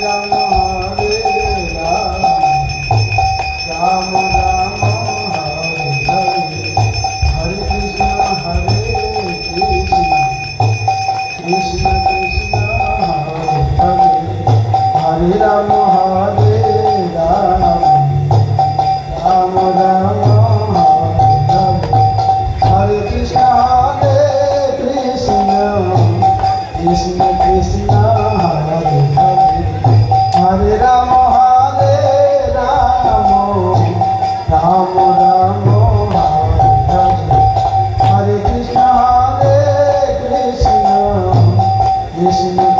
Ram Deus.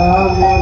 Amen.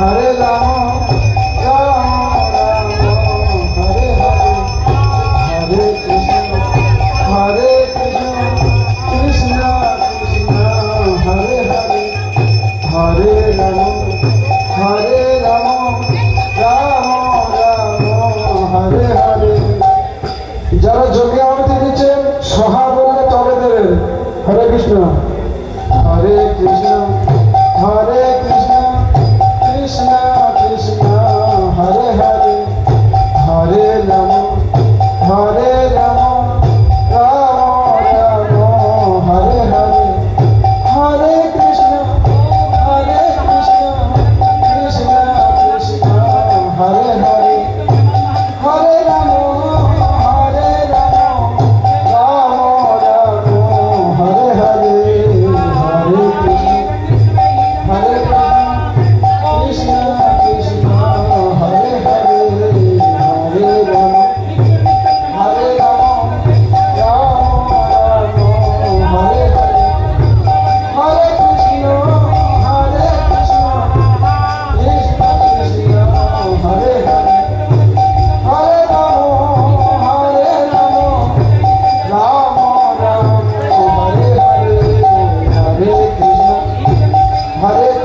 हरे राम যারা যোগী আমাকে দিচ্ছেন সহাবনে তবে দেবেন হরে কৃষ্ণ হরে কৃষ্ণ হরে হরে